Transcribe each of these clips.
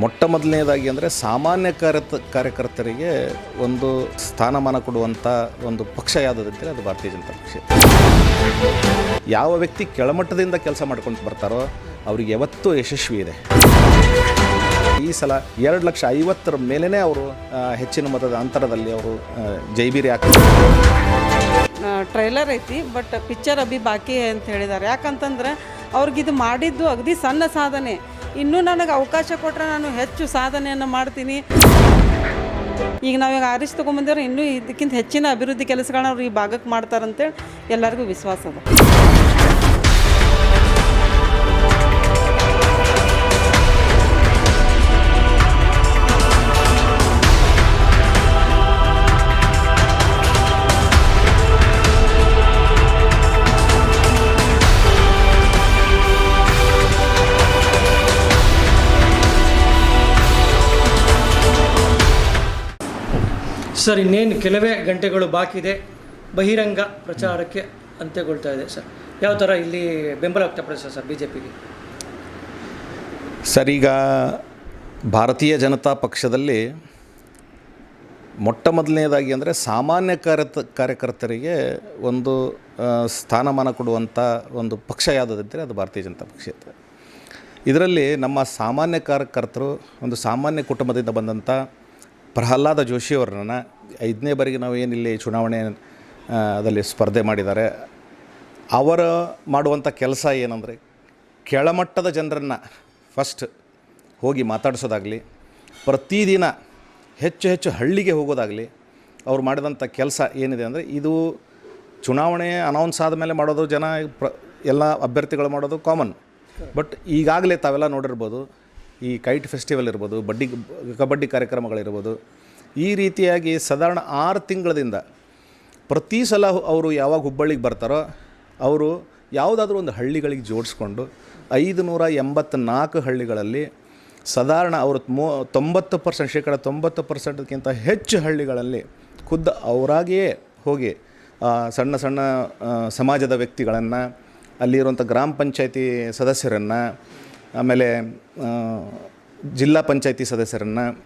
ಮೊಟ್ಟ ಮೊದಲನೇದಾಗಿ ಅಂದರೆ ಸಾಮಾನ್ಯ ಕಾರ್ಯತ, ಕಾರ್ಯಕರ್ತರಿಗೆ ಒಂದು ಸ್ಥಾನಮಾನ ಕೊಡುವಂಥ ಒಂದು ಪಕ್ಷ ಯಾವುದಂತೇಳಿ ಅದು ಭಾರತೀಯ ಜನತಾ ಪಕ್ಷ. ಯಾವ ವ್ಯಕ್ತಿ ಕೆಳಮಟ್ಟದಿಂದ ಕೆಲಸ ಮಾಡ್ಕೊಂಡು ಬರ್ತಾರೋ ಅವ್ರಿಗೆ ಯಾವತ್ತೂ ಯಶಸ್ವಿ ಇದೆ. ಈ ಸಲ ಎರಡು ಲಕ್ಷ ಐವತ್ತರ ಮೇಲೇ ಅವರು ಹೆಚ್ಚಿನ ಮತದ ಅಂತರದಲ್ಲಿ ಅವರು ಜೈಬೀರಿ ಹಾಕಿದ್ದಾರೆ ಟ್ರೈಲರ್ ಐತಿ ಬಟ್ ಪಿಕ್ಚರ್ ಅಭಿ ಬಾಕಿ ಅಂತ ಹೇಳಿದ್ದಾರೆ. ಯಾಕಂತಂದ್ರೆ ಅವ್ರಿಗಿದು ಮಾಡಿದ್ದು ಅಗದಿ ಸಣ್ಣ ಸಾಧನೆ. ಇನ್ನೂ ನನಗೆ ಅವಕಾಶ ಕೊಟ್ಟರೆ ನಾನು ಹೆಚ್ಚು ಸಾಧನೆಯನ್ನು ಮಾಡ್ತೀನಿ. ಈಗ ನಾವೀಗ ಆರಿಸಿ ತೊಗೊಂಬಂದಿರೋ ಇನ್ನೂ ಇದಕ್ಕಿಂತ ಹೆಚ್ಚಿನ ಅಭಿವೃದ್ಧಿ ಕೆಲಸಗಳನ್ನ ಅವ್ರು ಈ ಭಾಗಕ್ಕೆ ಮಾಡ್ತಾರಂತೇಳಿ ಎಲ್ಲರಿಗೂ ವಿಶ್ವಾಸ ಅದ. ಸರ್, ಇನ್ನೇನು ಕೆಲವೇ ಗಂಟೆಗಳು ಬಾಕಿ ಇದೆ ಬಹಿರಂಗ ಪ್ರಚಾರಕ್ಕೆ ಅಂತ್ಯಗೊಳ್ತಾ ಇದೆ ಸರ್. ಯಾವ ಥರ ಇಲ್ಲಿ ಬೆಂಬಲ ವ್ಯಕ್ತಪಡಿಸ್ತಾರೆ ಸರ್ ಬಿ ಜೆ ಪಿಗೆ ಸರ್, ಈಗ ಭಾರತೀಯ ಜನತಾ ಪಕ್ಷದಲ್ಲಿ ಮೊಟ್ಟ ಮೊದಲನೇದಾಗಿ ಅಂದರೆ ಸಾಮಾನ್ಯ ಕಾರ್ಯತ, ಕಾರ್ಯಕರ್ತರಿಗೆ ಒಂದು ಸ್ಥಾನಮಾನ ಕೊಡುವಂಥ ಒಂದು ಪಕ್ಷ ಯಾವುದಂದರೆ ಅದು ಭಾರತೀಯ ಜನತಾ ಪಕ್ಷ ಇರ್ತದೆ ಇದರಲ್ಲಿ ನಮ್ಮ ಸಾಮಾನ್ಯ ಕಾರ್ಯಕರ್ತರು, ಒಂದು ಸಾಮಾನ್ಯ ಕುಟುಂಬದಿಂದ ಬಂದಂಥ ಪ್ರಹ್ಲಾದ ಜೋಶಿಯವರನ್ನ ಐದನೇ ಬಾರಿಗೆ ನಾವು ಏನಿಲ್ಲಿ ಚುನಾವಣೆ ಅದಲ್ಲಿ ದಲ್ಲಿ ಸ್ಪರ್ಧೆ ಮಾಡಿದ್ದಾರೆ. ಅವರ ಮಾಡುವಂಥ ಕೆಲಸ ಏನಂದರೆ ಕೆಳಮಟ್ಟದ ಜನರನ್ನು ಫಸ್ಟ್ ಹೋಗಿ ಮಾತಾಡಿಸೋದಾಗಲಿ, ಪ್ರತಿದಿನ ಹೆಚ್ಚು ಹೆಚ್ಚು ಹಳ್ಳಿಗೆ ಹೋಗೋದಾಗಲಿ ಅವ್ರು ಮಾಡಿದಂಥ ಕೆಲಸ ಏನಿದೆ ಅಂದರೆ ಇದು ಚುನಾವಣೆ ಅನೌನ್ಸ್ ಆದಮೇಲೆ ಮಾಡೋದು ಜನ ಪ್ರ, ಎಲ್ಲ ಅಭ್ಯರ್ಥಿಗಳು ಮಾಡೋದು ಕಾಮನ್ ಬಟ್ ಈಗಾಗಲೇ ತಾವೆಲ್ಲ ನೋಡಿರ್ಬೋದು ಈ ಕೈಟ್ ಫೆಸ್ಟಿವಲ್ ಇರ್ಬೋದು, ಬಡ್ಡಿ, ಕಬಡ್ಡಿ ಕಾರ್ಯಕ್ರಮಗಳಿರ್ಬೋದು, ಈ ರೀತಿಯಾಗಿ ಸಾಧಾರಣ ಆರು ತಿಂಗಳದಿಂದ ಪ್ರತಿ ಸಲ ಅವರು ಯಾವಾಗ ಹುಬ್ಬಳ್ಳಿಗೆ ಬರ್ತಾರೋ, ಅವರು ಯಾವುದಾದ್ರೂ ಒಂದು ಹಳ್ಳಿಗಳಿಗೆ ಜೋಡಿಸ್ಕೊಂಡು ಐದು ನೂರ ಎಂಬತ್ನಾಲ್ಕು ಹಳ್ಳಿಗಳಲ್ಲಿ ಸಾಧಾರಣ ಅವರು ಮೂ, ತೊಂಬತ್ತು ಪರ್ಸೆಂಟ್, ಶೇಕಡ ತೊಂಬತ್ತು ಪರ್ಸೆಂಟ್ಗಿಂತ ಹೆಚ್ಚು ಹಳ್ಳಿಗಳಲ್ಲಿ ಖುದ್ದು ಅವರಾಗಿಯೇ ಹೋಗಿ ಸಣ್ಣ ಸಣ್ಣ ಸಮಾಜದ ವ್ಯಕ್ತಿಗಳನ್ನು, ಅಲ್ಲಿರುವಂಥ ಗ್ರಾಮ ಪಂಚಾಯತಿ ಸದಸ್ಯರನ್ನು ಆಮೇಲೆ ಜಿಲ್ಲಾ ಪಂಚಾಯತಿ ಸದಸ್ಯರನ್ನು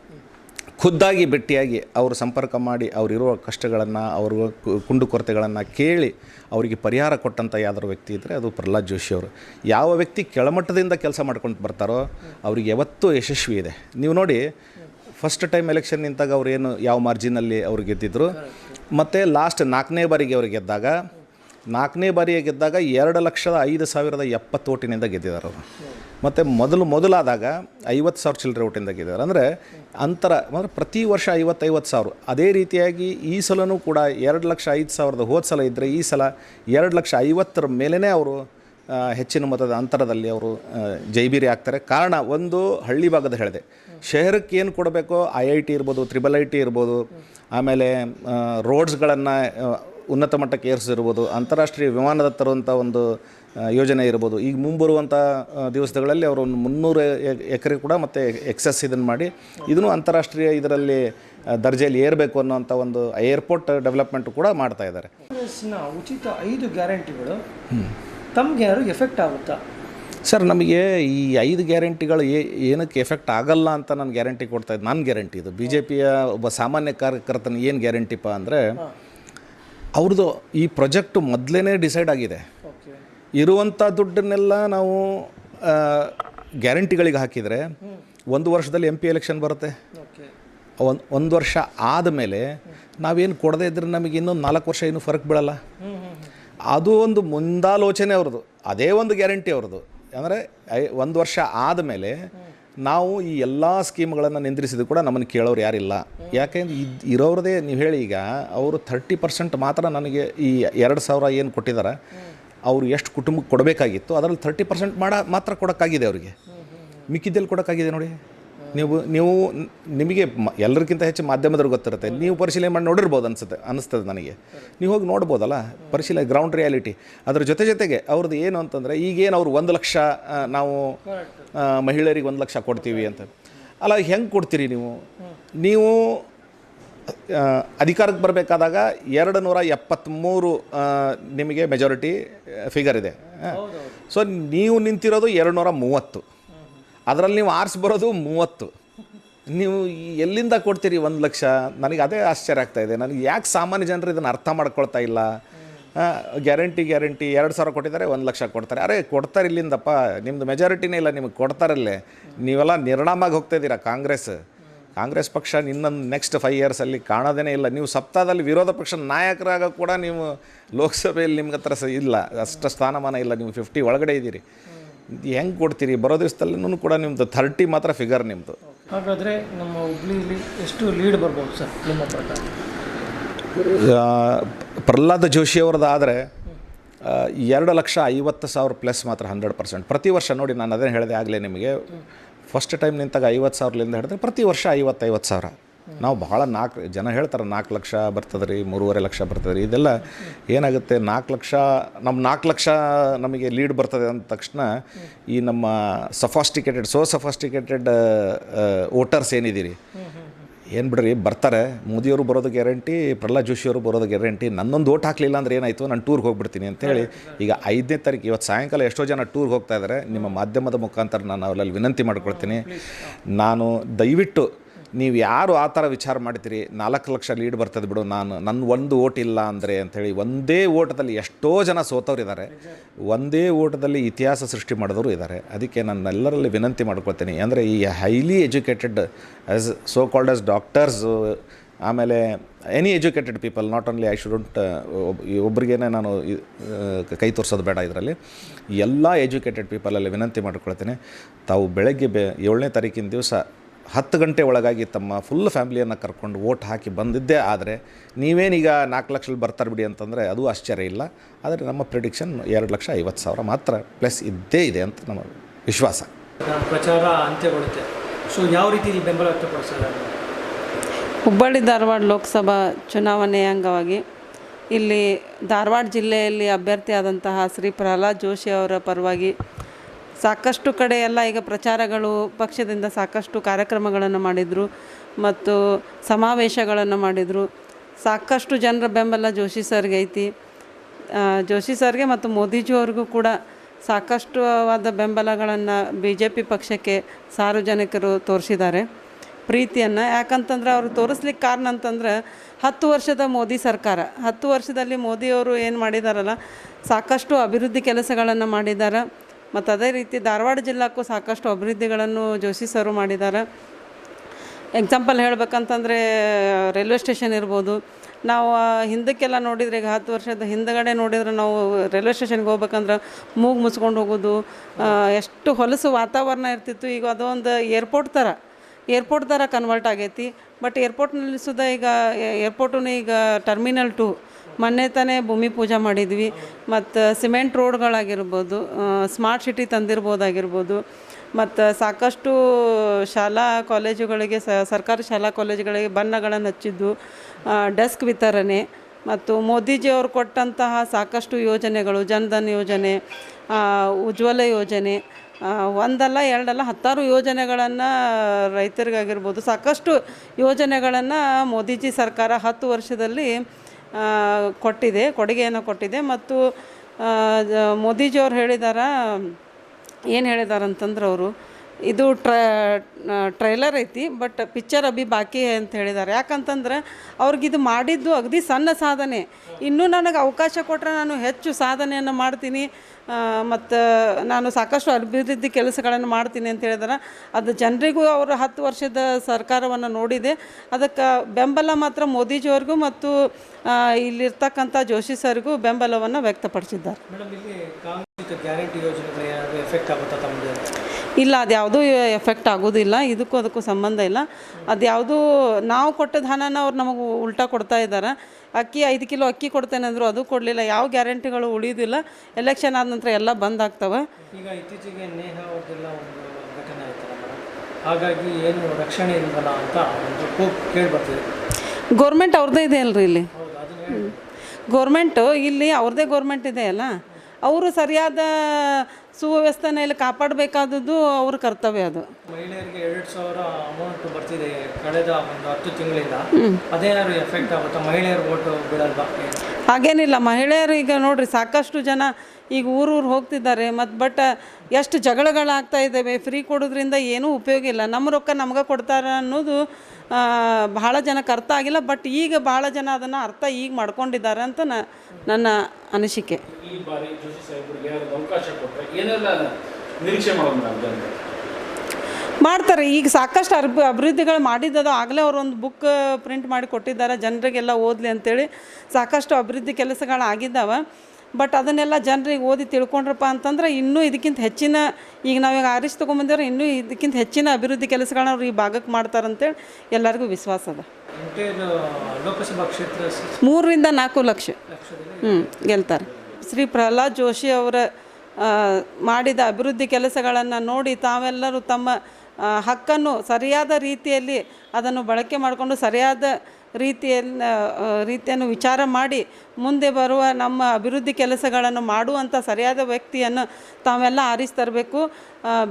ಖುದ್ದಾಗಿ ಭೇಟಿಯಾಗಿ ಅವರು ಸಂಪರ್ಕ ಮಾಡಿ ಅವರಿರುವ ಕಷ್ಟಗಳನ್ನು, ಅವರು ಕು- ಕುಂದುಕೊರತೆಗಳನ್ನು ಕೇಳಿ ಅವರಿಗೆ ಪರಿಹಾರ ಕೊಟ್ಟಂಥ ಯಾವ್ದಾರು ವ್ಯಕ್ತಿ ಇದ್ದರೆ ಅದು ಪ್ರಹ್ಲಾದ್ ಜೋಶಿ ಅವರು. ಯಾವ ವ್ಯಕ್ತಿ ಕೆಳಮಟ್ಟದಿಂದ ಕೆಲಸ ಮಾಡ್ಕೊಂಡು ಬರ್ತಾರೋ ಅವ್ರಿಗೆ ಯಾವತ್ತೂ ಯಶಸ್ವಿ ಇದೆ. ನೀವು ನೋಡಿ ಫಸ್ಟ್ ಟೈಮ್ ಎಲೆಕ್ಷನ್ ನಿಂತಾಗ ಅವ್ರು ಏನು, ಯಾವ ಮಾರ್ಜಿನಲ್ಲಿ ಅವ್ರು ಗೆದ್ದಿದ್ರು. ಮತ್ತು ಲಾಸ್ಟ್ ನಾಲ್ಕನೇ ಬಾರಿಗೆ ಅವ್ರು ಗೆದ್ದಾಗ ನಾಲ್ಕನೇ ಬಾರಿಯ ಗೆದ್ದಾಗ ಎರಡು ಲಕ್ಷದ ಐದು ಸಾವಿರದ ಎಪ್ಪತ್ತು ಓಟಿನಿಂದ ಗೆದ್ದಿದ್ದಾರೆ ಅವರು. ಮತ್ತು ಮೊದಲು ಮೊದಲಾದಾಗ ಐವತ್ತು ಸಾವಿರ ಚಿಲ್ಲರೆ ಓಟಿಂದ ಗೆದ್ದಿದ್ದಾರೆ. ಅಂದರೆ ಅಂತರ, ಅಂದರೆ ಪ್ರತಿ ವರ್ಷ ಐವತ್ತೈವತ್ತು ಸಾವಿರ. ಅದೇ ರೀತಿಯಾಗಿ ಈ ಸಲನೂ ಕೂಡ ಎರಡು ಲಕ್ಷ ಐದು ಸಾವಿರದ ಹೋದ ಸಲ ಇದ್ದರೆ ಈ ಸಲ ಎರಡು ಲಕ್ಷ ಐವತ್ತರ ಮೇಲೇ ಅವರು ಹೆಚ್ಚಿನ ಮತದ ಅಂತರದಲ್ಲಿ ಅವರು ಜೈಬೀರಿ ಆಗ್ತಾರೆ ಕಾರಣ ಒಂದು ಹಳ್ಳಿ ಭಾಗದ ಹೇಳಿದೆ. ಶಹರಕ್ಕೆ ಏನು ಕೊಡಬೇಕೋ ಐ ಐ ಟಿ ಇರ್ಬೋದು, ತ್ರಿಬಲ್ ಐ ಟಿ ಇರ್ಬೋದು, ಆಮೇಲೆ ರೋಡ್ಸ್ಗಳನ್ನು ಉನ್ನತ ಮಟ್ಟಕ್ಕೆ ಏರಿಸಿರ್ಬೋದು ಅಂತಾರಾಷ್ಟ್ರೀಯ ವಿಮಾನದ ತರುವಂಥ ಒಂದು ಯೋಜನೆ ಇರ್ಬೋದು. ಈಗ ಮುಂಬರುವಂಥ ದಿವಸಗಳಲ್ಲಿ ಅವರು ಒಂದು ಮುನ್ನೂರು ಎಕರೆ ಕೂಡ ಮತ್ತು ಎಕ್ಸಸ್ ಇದನ್ನು ಮಾಡಿ ಇದನ್ನು ಅಂತಾರಾಷ್ಟ್ರೀಯ ಇದರಲ್ಲಿ ದರ್ಜೆಯಲ್ಲಿ ಏರಬೇಕು ಅನ್ನೋಂಥ ಒಂದು ಏರ್ಪೋರ್ಟ್ ಡೆವಲಪ್ಮೆಂಟ್ ಕೂಡ ಮಾಡ್ತಾ ಇದ್ದಾರೆ. ಉಚಿತ ಐದು ಗ್ಯಾರಂಟಿಗಳು ತಮಗೆ ಯಾರು ಎಫೆಕ್ಟ್ ಆಗುತ್ತಾ? ಸರ್ ನಮಗೆ ಈ ಐದು ಗ್ಯಾರಂಟಿಗಳು ಏ ಏನಕ್ಕೆ ಎಫೆಕ್ಟ್ ಆಗಲ್ಲ ಅಂತ ನಾನು ಗ್ಯಾರಂಟಿ ಕೊಡ್ತಾ ಇದ್ದೆ ನನ್ನ ಗ್ಯಾರಂಟಿ ಇದು. ಬಿ ಜೆ ಪಿಯ ಒಬ್ಬ ಸಾಮಾನ್ಯ ಕಾರ್ಯಕರ್ತನ ಏನು ಗ್ಯಾರಂಟಿಪ್ಪ ಅಂದರೆ ಅವ್ರದ್ದು ಈ ಪ್ರೊಜೆಕ್ಟು ಮೊದಲೇ ಡಿಸೈಡ್ ಆಗಿದೆ. ಇರುವಂಥ ದುಡ್ಡನ್ನೆಲ್ಲ ನಾವು ಗ್ಯಾರಂಟಿಗಳಿಗೆ ಹಾಕಿದರೆ ಒಂದು ವರ್ಷದಲ್ಲಿ ಎಂ ಪಿ ಎಲೆಕ್ಷನ್ ಬರುತ್ತೆ. ಒಂದು ಒಂದು ವರ್ಷ ಆದಮೇಲೆ ನಾವೇನು ಕೊಡದೇ ಇದ್ರೆ ನಮಗೆ ಇನ್ನೊಂದು ನಾಲ್ಕು ವರ್ಷ ಏನು ಫರಕ್ ಬೀಳಲ್ಲ. ಅದು ಒಂದು ಮುಂದಾಲೋಚನೆ ಅವ್ರದ್ದು. ಅದೇ ಒಂದು ಗ್ಯಾರಂಟಿ ಅವ್ರದ್ದು. ಅಂದರೆ ಒಂದು ವರ್ಷ ಆದಮೇಲೆ ನಾವು ಈ ಎಲ್ಲ ಸ್ಕೀಮ್ಗಳನ್ನು ನಿಂದ್ರಿಸಿದ್ರು ಕೂಡ ನಮ್ಮನ್ನು ಕೇಳೋರು ಯಾರಿಲ್ಲ. ಯಾಕೆಂದ್ರೆ ಇದು ಇರೋರದೇ ನೀವು ಹೇಳಿ ಈಗ ಅವರು ಥರ್ಟಿ ಪರ್ಸೆಂಟ್ ಮಾತ್ರ ನನಗೆ ಈ ಎರಡು ಸಾವಿರ ಏನು ಕೊಟ್ಟಿದ್ದಾರೆ ಅವರು ಎಷ್ಟು ಕುಟುಂಬಕ್ಕೆ ಕೊಡಬೇಕಾಗಿತ್ತು, ಅದರಲ್ಲಿ ಥರ್ಟಿ ಪರ್ಸೆಂಟ್ ಮಾಡ ಮಾತ್ರ ಕೊಡೋಕ್ಕಾಗಿದೆ ಅವರಿಗೆ. ಮಿಕ್ಕಿದ್ದಲ್ಲಿ ಕೊಡೋಕ್ಕಾಗಿದೆ ನೋಡಿ? ನೀವು ನೀವು ನಿಮಗೆ ಮ- ಎಲ್ಲರಿಗಿಂತ ಹೆಚ್ಚು ಮಾಧ್ಯಮದವ್ರು ಗೊತ್ತಿರುತ್ತೆ. ನೀವು ಪರಿಶೀಲನೆ ಮಾಡಿ ನೋಡಿರ್ಬೋದು ಅನ್ಸುತ್ತೆ ಅನಿಸ್ತದೆ ನನಗೆ. ನೀವು ಹೋಗಿ ನೋಡ್ಬೋದಲ್ಲ? ಪರಿಶೀಲನೆ ಗ್ರೌಂಡ್ ರಿಯಾಲಿಟಿ ಅದ್ರ ಜೊತೆ ಜೊತೆಗೆ ಅವ್ರದ್ದು ಏನು ಅಂತಂದರೆ ಈಗೇನು ಅವ್ರು ಒಂದು ಲಕ್ಷ ನಾವು ಮಹಿಳೆಯರಿಗೆ ಒಂದು ಲಕ್ಷ ಕೊಡ್ತೀವಿ ಅಂತ. ಅಲ್ಲ ಹೆಂಗೆ ಕೊಡ್ತೀರಿ ನೀವು? ನೀವು ಅಧಿಕಾರಕ್ಕೆ ಬರಬೇಕಾದಾಗ ಎರಡು ನೂರ ಎಪ್ಪತ್ತ್ಮೂರು ನಿಮಗೆ ಮೆಜಾರಿಟಿ ಫಿಗರ್ ಇದೆ. ಸೊ ನೀವು ನಿಂತಿರೋದು ಎರಡು ನೂರ ಮೂವತ್ತು. ಅದರಲ್ಲಿ ನೀವು ಆರ್ಸ್ ಬರೋದು ಮೂವತ್ತು. ನೀವು ಎಲ್ಲಿಂದ ಕೊಡ್ತೀರಿ ಒಂದು ಲಕ್ಷ? ನನಗೆ ಅದೇ ಆಶ್ಚರ್ಯ ಆಗ್ತಾ ಇದೆ. ನನಗೆ ಯಾಕೆ ಸಾಮಾನ್ಯ ಜನರು ಇದನ್ನು ಅರ್ಥ ಮಾಡ್ಕೊಳ್ತಾ ಇಲ್ಲ? ಗ್ಯಾರಂಟಿ ಗ್ಯಾರಂಟಿ, ಎರಡು ಸಾವಿರ ಕೊಟ್ಟಿದ್ದಾರೆ, ಒಂದು ಲಕ್ಷ ಕೊಡ್ತಾರೆ. ಅರೆ, ಕೊಡ್ತಾರೆ ಇಲ್ಲಿಂದಪ್ಪ. ನಿಮ್ಮದು ಮೆಜಾರಿಟಿನೇ ಇಲ್ಲ ನಿಮಗೆ ಕೊಡ್ತಾರಲ್ಲೇ. ನೀವೆಲ್ಲ ನಿರ್ಣಾಮಾಗಿ ಹೋಗ್ತಾ ಇದ್ದೀರಾ ಕಾಂಗ್ರೆಸ್? ಕಾಂಗ್ರೆಸ್ ಪಕ್ಷ ಇನ್ನೊಂದು ನೆಕ್ಸ್ಟ್ ಫೈವ್ ಇಯರ್ಸಲ್ಲಿ ಕಾಣೋದೇ ಇಲ್ಲ. ನೀವು ಸಪ್ತಾಹದಲ್ಲಿ ವಿರೋಧ ಪಕ್ಷ ನಾಯಕರಾಗ ಕೂಡ ನೀವು ಲೋಕಸಭೆಯಲ್ಲಿ ನಿಮ್ಗೆ ಹತ್ರ ಇಲ್ಲ. ಅಷ್ಟು ಸ್ಥಾನಮಾನ ಇಲ್ಲ. ನೀವು ಫಿಫ್ಟಿ ಒಳಗಡೆ ಇದ್ದೀರಿ. ಹೆಂಗೆ ಕೊಡ್ತೀರಿ? ಬರೋ ದಿವಸದಲ್ಲೂ ಕೂಡ ನಿಮ್ಮದು ಥರ್ಟಿ ಮಾತ್ರ ಫಿಗರ್ ನಿಮ್ಮದು ಹಾಗಾದರೆ ನಮ್ಮ ಹುಬ್ಳಿಲಿ ಎಷ್ಟು ಲೀಡ್ ಬರ್ಬೋದು ಸರ್ ನಿಮ್ಮ ಪ್ರಕಾರ? ಪ್ರಹ್ಲಾದ ಜೋಶಿ ಅವ್ರದ್ದು ಆದರೆ ಎರಡು ಲಕ್ಷ ಐವತ್ತು ಸಾವಿರ ಪ್ಲಸ್ ಮಾತ್ರ ಹಂಡ್ರೆಡ್ ಪರ್ಸೆಂಟ್ ಪ್ರತಿ ವರ್ಷ ನೋಡಿ ನಾನು ಅದೇ ಹೇಳಿದೆ ಆಗಲೇ ನಿಮಗೆ ಫಸ್ಟ್ ಟೈಮ್ ನಿಂತಾಗ ಐವತ್ತು ಸಾವಿರಲಿಂದ ಹಿಡಿದ್ರೆ ಪ್ರತಿ ವರ್ಷ ಐವತ್ತೈವತ್ತು ಸಾವಿರ. ನಾವು ಭಾಳ ನಾಲ್ಕು ಜನ ಹೇಳ್ತಾರೆ, ನಾಲ್ಕು ಲಕ್ಷ ಬರ್ತದೆ ರೀ ಮೂರುವರೆ ಲಕ್ಷ ಬರ್ತದೆ ರೀ ಇದೆಲ್ಲ ಏನಾಗುತ್ತೆ, ನಾಲ್ಕು ಲಕ್ಷ ನಮ್ಮ ನಾಲ್ಕು ಲಕ್ಷ ನಮಗೆ ಲೀಡ್ ಬರ್ತದೆ ಅಂದ ತಕ್ಷಣ ಈ ನಮ್ಮ ಸಫಾಸ್ಟಿಕೇಟೆಡ್ ಸೋ ಸಫಾಸ್ಟಿಕೇಟೆಡ್ ವೋಟರ್ಸ್ ಏನಿದ್ದೀರಿ? ಏನು ಬಿಡ್ರಿ, ಬರ್ತಾರೆ, ಮೋದಿಯವರು ಬರೋದು ಗ್ಯಾರಂಟಿ ಪ್ರಹ್ಲಾದ್ ಜೋಶಿಯವರು ಬರೋದು ಗ್ಯಾರಂಟಿ ನನ್ನೊಂದು ಓಟ್ ಹಾಕಲಿಲ್ಲ ಅಂದ್ರೆ ಏನಾಯಿತು, ನಾನು ಟೂರ್ಗೆ ಹೋಗ್ಬಿಡ್ತೀನಿ ಅಂತೇಳಿ ಈಗ ಐದನೇ ತಾರೀಕು, ಇವತ್ತು ಸಾಯಂಕಾಲ ಎಷ್ಟೋ ಜನ ಟೂರ್ಗೆ ಹೋಗ್ತಾ ಇದ್ದಾರೆ ನಿಮ್ಮ ಮಾಧ್ಯಮದ ಮುಖಾಂತರ ನಾನು ಅವರಲ್ಲಿ ವಿನಂತಿ ಮಾಡ್ಕೊಳ್ತೀನಿ. ನಾನು ದಯವಿಟ್ಟು ನೀವು ಯಾರು ಆ ಥರ ವಿಚಾರ ಮಾಡ್ತೀರಿ ನಾಲ್ಕು ಲಕ್ಷ ಲೀಡ್ ಬರ್ತದೆ ಬಿಡು. ನಾನು ನನ್ನ ಒಂದು ಓಟ್ ಇಲ್ಲ ಅಂದರೆ ಅಂಥೇಳಿ ಒಂದೇ ಓಟದಲ್ಲಿ ಎಷ್ಟೋ ಜನ ಸೋತವ್ರು ಒಂದೇ ಓಟದಲ್ಲಿ ಇತಿಹಾಸ ಸೃಷ್ಟಿ ಮಾಡಿದವರು ಇದ್ದಾರೆ. ಅದಕ್ಕೆ ನಾನು ಎಲ್ಲರಲ್ಲಿ ವಿನಂತಿ ಮಾಡ್ಕೊಳ್ತೀನಿ. ಅಂದರೆ ಈ highly educated as so called as doctors ಆಮೇಲೆ any educated people not only I shouldn't ಒಬ್ರಿಗೇನೆ ನಾನು ಕೈ ತೋರಿಸೋದು ಬೇಡ ಇದರಲ್ಲಿ. ಎಲ್ಲ ಎಜುಕೇಟೆಡ್ ಪೀಪಲಲ್ಲಿ ವಿನಂತಿ ಮಾಡ್ಕೊಳ್ತೀನಿ. ತಾವು ಬೆಳಗ್ಗೆ ಬೆ, ಏಳನೇ ತಾರೀಕಿನ ದಿವಸ ಹತ್ತು ಗಂಟೆ ಒಳಗಾಗಿ ತಮ್ಮ ಫುಲ್ ಫ್ಯಾಮಿಲಿಯನ್ನು ಕರ್ಕೊಂಡು ಓಟ್ ಹಾಕಿ ಬಂದಿದ್ದೇ ಆದರೆ ನೀವೇನೀಗ ನಾಲ್ಕು ಲಕ್ಷ ಬರ್ತಾರೆ ಬಿಡಿ ಅಂತಂದರೆ ಅದು ಆಶ್ಚರ್ಯ ಇಲ್ಲ. ಆದರೆ ನಮ್ಮ ಪ್ರಿಡಿಕ್ಷನ್ ಎರಡು ಲಕ್ಷ ಐವತ್ತು ಸಾವಿರ ಮಾತ್ರ ಪ್ಲಸ್ ಇದ್ದೇ ಇದೆ ಅಂತ ನಮ್ಮ ವಿಶ್ವಾಸ. ಪ್ರಚಾರ ಅಂತ್ಯಗೊಳ್ಳುತ್ತೆ. ಸೊ ಯಾವ ರೀತಿ ಬೆಂಬಲ ವ್ಯಕ್ತಪಡಿಸಿದ್ದಾರೆ ಹುಬ್ಬಳ್ಳಿ ಧಾರವಾಡ ಲೋಕಸಭಾ ಚುನಾವಣೆಯ ಅಂಗವಾಗಿ ಇಲ್ಲಿ ಧಾರವಾಡ ಜಿಲ್ಲೆಯಲ್ಲಿ ಅಭ್ಯರ್ಥಿಯಾದಂತಹ ಶ್ರೀ ಪ್ರಹ್ಲಾದ್ ಜೋಶಿ ಅವರ ಪರವಾಗಿ ಸಾಕಷ್ಟು ಕಡೆ ಎಲ್ಲ ಈಗ ಪ್ರಚಾರಗಳು ಪಕ್ಷದಿಂದ ಸಾಕಷ್ಟು ಕಾರ್ಯಕ್ರಮಗಳನ್ನು ಮಾಡಿದರು ಮತ್ತು ಸಮಾವೇಶಗಳನ್ನು ಮಾಡಿದರು. ಸಾಕಷ್ಟು ಜನರ ಬೆಂಬಲ ಜೋಶಿ ಸರ್ಗೆ ಐತಿ. ಜೋಶಿ ಸರ್ಗೆ ಮತ್ತು ಮೋದಿಜಿಯವ್ರಿಗೂ ಕೂಡ ಸಾಕಷ್ಟುವಾದ ಬೆಂಬಲಗಳನ್ನು ಬಿ ಜೆ ಪಿ ಪಕ್ಷಕ್ಕೆ ಸಾರ್ವಜನಿಕರು ತೋರಿಸಿದ್ದಾರೆ ಪ್ರೀತಿಯನ್ನು. ಯಾಕಂತಂದ್ರೆ ಅವರು ತೋರಿಸ್ಲಿಕ್ಕೆ ಕಾರಣ ಅಂತಂದ್ರೆ ಹತ್ತು ವರ್ಷದ ಮೋದಿ ಸರ್ಕಾರ. ಹತ್ತು ವರ್ಷದಲ್ಲಿ ಮೋದಿಯವರು ಏನು ಮಾಡಿದಾರಲ್ಲ, ಸಾಕಷ್ಟು ಅಭಿವೃದ್ಧಿ ಕೆಲಸಗಳನ್ನು ಮಾಡಿದ್ದಾರೆ ಮತ್ತು ಅದೇ ರೀತಿ ಧಾರವಾಡ ಜಿಲ್ಲಾಕ್ಕೂ ಸಾಕಷ್ಟು ಅಭಿವೃದ್ಧಿಗಳನ್ನು ಜೋಶಿ ಸರು ಮಾಡಿದ್ದಾರೆ. ಎಕ್ಸಾಂಪಲ್ ಹೇಳಬೇಕಂತಂದರೆ, ರೈಲ್ವೆ ಸ್ಟೇಷನ್ ಇರ್ಬೋದು. ನಾವು ಹಿಂದಕ್ಕೆಲ್ಲ ನೋಡಿದರೆ ಈಗ ಹತ್ತು ವರ್ಷದ ಹಿಂದಗಡೆ ನೋಡಿದ್ರೆ ನಾವು ರೈಲ್ವೆ ಸ್ಟೇಷನ್ಗೆ ಹೋಗ್ಬೇಕಂದ್ರೆ ಮೂಗು ಮುಚ್ಕೊಂಡು ಹೋಗೋದು ಎಷ್ಟು ಹೊಲಸು ವಾತಾವರಣ ಇರ್ತಿತ್ತು. ಈಗ ಅದೊಂದು ಏರ್ಪೋರ್ಟ್ ಥರ ಏರ್ಪೋರ್ಟ್ ಥರ ಕನ್ವರ್ಟ್ ಆಗೈತಿ. ಬಟ್ ಏರ್ಪೋರ್ಟ್ನಲ್ಲಿ ಸುದ ಈಗ ಏರ್ಪೋರ್ಟು ಈಗ ಟರ್ಮಿನಲ್ ಟು ಮೊನ್ನೆ ತಾನೇ ಭೂಮಿ ಪೂಜೆ ಮಾಡಿದ್ವಿ. ಮತ್ತು ಸಿಮೆಂಟ್ ರೋಡ್ಗಳಾಗಿರ್ಬೋದು ಸ್ಮಾರ್ಟ್ ಸಿಟಿ ತಂದಿರ್ಬೋದಾಗಿರ್ಬೋದು, ಮತ್ತು ಸಾಕಷ್ಟು ಶಾಲಾ ಕಾಲೇಜುಗಳಿಗೆ ಸರ್ಕಾರಿ ಶಾಲಾ ಕಾಲೇಜುಗಳಿಗೆ ಬಣ್ಣಗಳನ್ನು ಹಚ್ಚಿದ್ದು ಡೆಸ್ಕ್ ವಿತರಣೆ, ಮತ್ತು ಮೋದಿಜಿಯವರು ಕೊಟ್ಟಂತಹ ಸಾಕಷ್ಟು ಯೋಜನೆಗಳು ಜನಧನ್ ಯೋಜನೆ ಉಜ್ವಲ ಯೋಜನೆ ಒಂದಲ್ಲ ಎರಡಲ್ಲ ಹತ್ತಾರು ಯೋಜನೆಗಳನ್ನು ರೈತರಿಗಾಗಿರ್ಬೋದು. ಸಾಕಷ್ಟು ಯೋಜನೆಗಳನ್ನು ಮೋದಿಜಿ ಸರ್ಕಾರ ಹತ್ತು ವರ್ಷದಲ್ಲಿ ಕೊಟ್ಟಿದೆ, ಕೊಡುಗೆಯನ್ನು ಕೊಟ್ಟಿದೆ ಮತ್ತು ಮೋದಿಜಿಯವ್ರು ಹೇಳಿದಾರ, ಏನು ಹೇಳಿದಾರೆ ಅಂತಂದ್ರೆ ಅವರು, ಇದು ಟ್ರ ಟ್ರೈಲರ್ ಐತಿ, ಬಟ್ ಪಿಕ್ಚರ್ ಅಭಿ ಬಾಕಿ ಅಂತ ಹೇಳಿದ್ದಾರೆ ಯಾಕಂತಂದ್ರೆ ಅವ್ರಿಗಿದು ಮಾಡಿದ್ದು ಅಗದಿ ಸಣ್ಣ ಸಾಧನೆ. ಇನ್ನೂ ನನಗೆ ಅವಕಾಶ ಕೊಟ್ಟರೆ ನಾನು ಹೆಚ್ಚು ಸಾಧನೆಯನ್ನು ಮಾಡ್ತೀನಿ. ಮತ್ತು ನಾನು ಸಾಕಷ್ಟು ಅಭಿವೃದ್ಧಿ ಕೆಲಸಗಳನ್ನು ಮಾಡ್ತೀನಿ ಅಂತ ಹೇಳಿದ್ರೆ. ಅದು ಜನರಿಗೂ ಅವರು ಹತ್ತು ವರ್ಷದ ಸರ್ಕಾರವನ್ನು ನೋಡಿದೆ. ಅದಕ್ಕೆ ಬೆಂಬಲ ಮಾತ್ರ ಮೋದಿಜಿಯವ್ರಿಗೂ ಮತ್ತು ಇಲ್ಲಿರ್ತಕ್ಕಂಥ ಜೋಶಿ ಸರ್ಗೂ ಬೆಂಬಲವನ್ನು ವ್ಯಕ್ತಪಡಿಸಿದ್ದಾರೆ. ಇಲ್ಲಿ ಏನಾದರೂ ಎಫೆಕ್ಟ್ ಅದು ಯಾವುದೂ ಆಗೋದಿಲ್ಲ. ಇದಕ್ಕೂ ಅದಕ್ಕೂ ಸಂಬಂಧ ಇಲ್ಲ. ಅದು ಯಾವುದೂ ನಾವು ಕೊಟ್ಟ ಹಣನ ಅವ್ರು ನಮಗೆ ಉಲ್ಟಾ ಕೊಡ್ತಾ ಇದ್ದಾರೆ ಅಕ್ಕಿ ಐದು ಕಿಲೋ ಅಕ್ಕಿ ಕೊಡ್ತೇನೆ ಅಂದರು ಅದು ಕೊಡಲಿಲ್ಲ. ಯಾವ ಗ್ಯಾರಂಟಿಗಳು ಉಳಿಯೋದಿಲ್ಲ ಎಲೆಕ್ಷನ್ ಆದ ನಂತರ ಎಲ್ಲ ಬಂದ್ ಆಗ್ತವೆ. ಈಗ ಇತ್ತೀಚೆಗೆ ನೇಹ ಅವ್ರದ್ದೆಲ್ಲ ಒಂದು ಘಟನೆ ಆಯ್ತಲ್ಲ ಹಾಗಾಗಿ ಏನು ರಕ್ಷಣೆ ಇಲ್ವಲ್ಲ ಅಂತ ಒಂದು ಕೂಗ್ ಕೇಳಿ ಬರ್ತಿದೆ ಗೋರ್ಮೆಂಟ್ ಅವ್ರದ್ದೇ ಇದೆ ಅಲ್ರಿ ಇಲ್ಲಿ. ಗೋರ್ಮೆಂಟು ಇಲ್ಲಿ ಅವ್ರದ್ದೇ ಗೌರ್ಮೆಂಟ್ ಇದೆ ಅಲ್ಲ. ಅವರು ಸರಿಯಾದ ಸುವ್ಯವಸ್ಥೆನ ಇಲ್ಲಿ ಕಾಪಾಡಬೇಕಾದದ್ದು ಅವ್ರ ಕರ್ತವ್ಯ ಅದು. ಮಹಿಳೆಯರಿಗೆ ಎರಡು ಸಾವಿರ ಅಮೌಂಟ್ ಬರ್ತಿದೆ ಕಳೆದ ಒಂದು ಹತ್ತು ತಿಂಗಳಿಂದ. ಅದೇನಾದ್ರು ಎಫೆಕ್ಟ್ ಆಗುತ್ತಾ? ಮಹಿಳೆಯರು ಓಟು ಬಿಡಲ್ವಾ? ಹಾಗೇನಿಲ್ಲ ಮಹಿಳೆಯರು ಈಗ ನೋಡ್ರಿ ಸಾಕಷ್ಟು ಜನ ಈಗ ಊರೂರು ಹೋಗ್ತಿದ್ದಾರೆ ಮತ್ತು ಬಟ್ ಎಷ್ಟು ಜಗಳಗಳಾಗ್ತಾ ಇದ್ದಾವೆ ಫ್ರೀ ಕೊಡೋದ್ರಿಂದ ಏನೂ ಉಪಯೋಗ ಇಲ್ಲ. ನಮ್ಮ ರೊಕ್ಕ ನಮ್ಗೆ ಕೊಡ್ತಾರೆ ಅನ್ನೋದು ಭಾಳ ಬಹಳ ಜನಕ್ಕೆ ಅರ್ಥ ಆಗಿಲ್ಲ ಬಟ್ ಈಗ ಭಾಳ ಜನ ಅದನ್ನು ಅರ್ಥ ಈಗ ಮಾಡ್ಕೊಂಡಿದ್ದಾರೆ ಅಂತ ನ- ನನ್ನ ಅನಿಸಿಕೆ. ಮಾಡ್ತಾರೆ. ಈಗ ಸಾಕಷ್ಟು ಅರ್ಬ ಅಭಿವೃದ್ಧಿಗಳು ಮಾಡಿದ್ದದು ಆಗಲೇ ಅವರು ಒಂದು ಬುಕ್ ಪ್ರಿಂಟ್ ಮಾಡಿ ಕೊಟ್ಟಿದ್ದಾರೆ. ಜನರಿಗೆಲ್ಲ ಓದಲಿ ಅಂತೇಳಿ ಸಾಕಷ್ಟು ಅಭಿವೃದ್ಧಿ ಕೆಲಸಗಳು ಆಗಿದ್ದಾವೆ ಬಟ್ ಅದನ್ನೆಲ್ಲ ಜನರಿಗೆ ಓದಿ ತಿಳ್ಕೊಂಡ್ರಪ್ಪ ಅಂತಂದ್ರೆ ಇನ್ನೂ ಇದಕ್ಕಿಂತ ಹೆಚ್ಚಿನ ಈಗ ನಾವೀಗ ಆರಿಸ್ ತೊಗೊಂಬಂದಿವ್ರೆ ಇನ್ನೂ ಇದಕ್ಕಿಂತ ಹೆಚ್ಚಿನ ಅಭಿವೃದ್ಧಿ ಕೆಲಸಗಳನ್ನ ಅವ್ರು ಈ ಭಾಗಕ್ಕೆ ಮಾಡ್ತಾರಂತೇಳಿ ಎಲ್ಲರಿಗೂ ವಿಶ್ವಾಸ ಅದ. ಲೋಕಸಭಾ ಕ್ಷೇತ್ರ ಮೂರರಿಂದ ನಾಲ್ಕು ಲಕ್ಷ. ಹ್ಞೂ ಗೆಲ್ತಾರೆ. ಶ್ರೀ ಪ್ರಹ್ಲಾದ್ ಜೋಶಿ ಅವರ ಮಾಡಿದ ಅಭಿವೃದ್ಧಿ ಕೆಲಸಗಳನ್ನು ನೋಡಿ ತಾವೆಲ್ಲರೂ ತಮ್ಮ ಹಕ್ಕನ್ನು ಸರಿಯಾದ ರೀತಿಯಲ್ಲಿ ಅದನ್ನು ಬಳಕೆ ಮಾಡಿಕೊಂಡು ಸರಿಯಾದ ರೀತಿಯಲ್ಲಿ ಆ, ರೀತಿಯನ್ನು ವಿಚಾರ ಮಾಡಿ ಮುಂದೆ ಬರುವ ನಮ್ಮ ಅಭಿವೃದ್ಧಿ ಕೆಲಸಗಳನ್ನು ಮಾಡುವಂಥ ಸರಿಯಾದ ವ್ಯಕ್ತಿಯನ್ನು ತಾವೆಲ್ಲ ಆರಿಸಿ ತರಬೇಕು.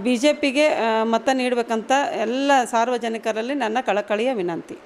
ಬಿ ಜೆ ಪಿಗೆ ಮತ ನೀಡಬೇಕಂತ ಎಲ್ಲ ಸಾರ್ವಜನಿಕರಲ್ಲಿ ನನ್ನ ಕಳಕಳಿಯ ವಿನಂತಿ.